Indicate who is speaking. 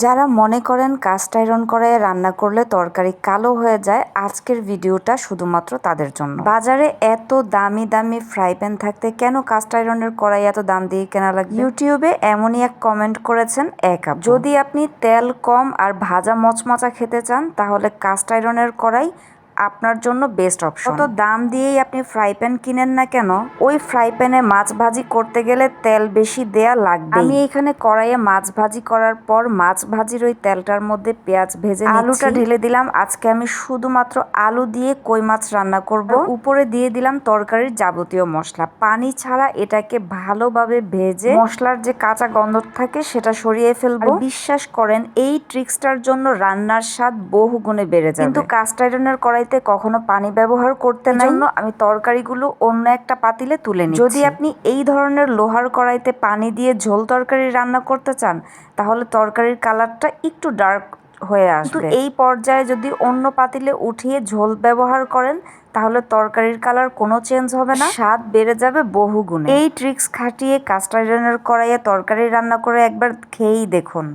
Speaker 1: যারা মনে করেন কাস্ট আয়রন করায় রান্না করলে তরকারি কালো হয়ে যায়, আজকের ভিডিওটা শুধুমাত্র তাদের জন্য। বাজারে এত দামি দামি ফ্রাই প্যান থাকতে কেন কাস্ট আয়রনের কড়াই এত দাম দিয়ে কেনা লাগে ইউটিউবে এমনই এক কমেন্ট করেছেন এক আপ। যদি আপনি তেল কম আর ভাজা মচমচা খেতে চান, তাহলে কাস্ট আয়রনের কড়াই আপনার জন্য বেস্ট অপশন কত দাম দিয়েই আপনি ফ্রাই প্যান কিনেন না কেন? ওই ফ্রাই প্যানে মাছ ভাজি করতে গেলে তেল বেশি দেয়া লাগবে আমি এখানে কড়াইয়ে মাছ ভাজি করার পর মাছ ভাজির ওই তেলটার মধ্যে পেঁয়াজ ভেজে আলুটা ঢেলে দিলাম। আজকে আমি শুধুমাত্র আলু দিয়ে কই মাছ রান্না করব। উপরে দিয়ে দিলাম তরকারির যাবতীয় মশলা। পানি ছাড়া এটাকে ভালোভাবে ভেজে মশলার যে কাঁচা গন্ধ থাকে সেটা সরিয়ে ফেলব। বিশ্বাস করেন এই ট্রিক্সটার জন্য রান্নার স্বাদ বহু গুণে বেড়ে যায় কিন্তু কাস্ট আয়রনের কড়াইতে কখনো পানি ব্যবহার করতে নাই। জন্য আমি তরকারিগুলো অন্য একটা পাতিলে তুলে নিই যদি আপনি এই ধরনের লোহার কড়াইতে পানি দিয়ে ঝোল তরকারি রান্না করতে চান তাহলে তরকারির কালারটা একটু ডার্ক হয়ে আসবে। এই পর্যায়ে যদি অন্য পাতিলে উঠিয়ে ঝোল ব্যবহার করেন তাহলে তরকারির কালার কোনো চেঞ্জ হবে না। স্বাদ বেড়ে যাবে বহু গুণে। এই ট্রিক্স খাটিয়ে কাস্ট আয়রনের কড়াইয়ে তরকারি রান্না করে একবার খেয়েই দেখুন।